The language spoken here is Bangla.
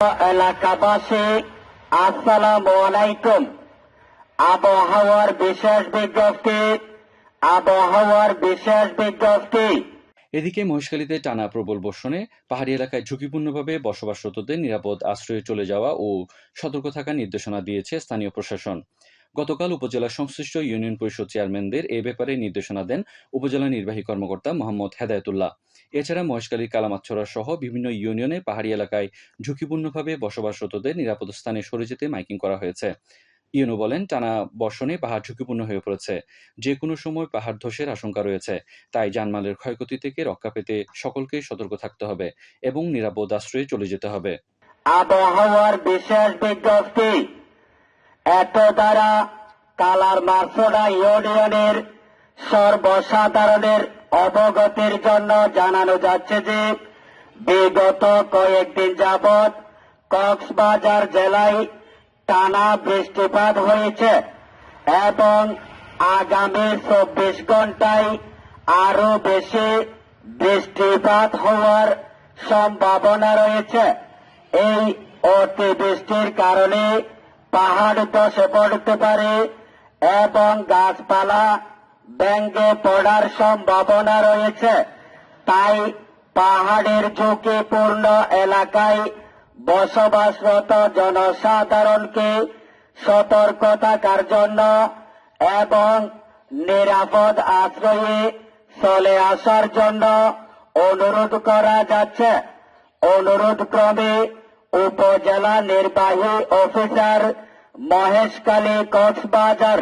এলাকাবাসী, আসসালাম আলাইকুম। আবহাওয়ার বিশেষ বিজ্ঞপ্তি, আবহাওয়ার বিশেষ বিজ্ঞপ্তি। এদিকে মহেশখালীতে টানা প্রবল বর্ষণে পাহাড়ি এলাকায় ঝুঁকিপূর্ণভাবে বসবাসরতদের নিরাপদ আশ্রয়ে চলে যাওয়া ও সতর্ক থাকার নির্দেশনা দিয়েছে স্থানীয় প্রশাসন। গতকাল উপজেলা সংশ্লিষ্ট ইউনিয়ন পরিষদ চেয়ারম্যানদের এ ব্যাপারে নির্দেশনা দেন উপজেলা নির্বাহী কর্মকর্তা মোহাম্মদ হেদায়তুল্লাহ। এছাড়া মহেশখালীর কালামাচ্ছড়া সহ বিভিন্ন ইউনিয়নে পাহাড়ি এলাকায় ঝুঁকিপূর্ণভাবে বসবাসরতদের নিরাপদ স্থানে সরে যেতে মাইকিং করা হয়েছে। ইউনো বলেন, টানা বর্ষণে পাহাড় ঝুঁকিপূর্ণ হয়ে পড়েছে। যে কোনো সময় পাহাড় ধসের আশঙ্কা রয়েছে। তাই জানমালের ক্ষয়ক্ষতি থেকে রক্ষা পেতে সকলকে সতর্ক থাকতে হবে এবং নিরাপদ আশ্রয়ে চলে যেতে হবে। আবহাওয়ার বিশেষ বিজ্ঞপ্তি। এত দ্বারা কালার মার্সোডা ইউনিয়নের সর্বসাধারণের অবগতির জন্য জানানো যাচ্ছে যে, বিগত কয়েকদিন যাবৎ কক্সবাজার জেলায় টানা বৃষ্টিপাত হয়েছে এবং আগামী চব্বিশ ঘন্টায় আরও বেশি বৃষ্টিপাত হওয়ার সম্ভাবনা রয়েছে। এই অতিবৃষ্টির কারণে পাহাড় ধসে পড়তে পারে, এবং গাছপালা ব্যাঙ্গে পড়ার সম্ভাবনা রয়েছে। তাই পাহাড়ের ঝুঁকিপূর্ণ এলাকায় বসবাসরত জনসাধারণকে সতর্ক থাকার জন্য এবং নিরাপদ আশ্রয়ে চলে আসার জন্য অনুরোধ করা যাচ্ছে। অনুরোধ ক্রমে উপজেলা নির্বাহী অফিসার মহেশকালী কক্সবাজার।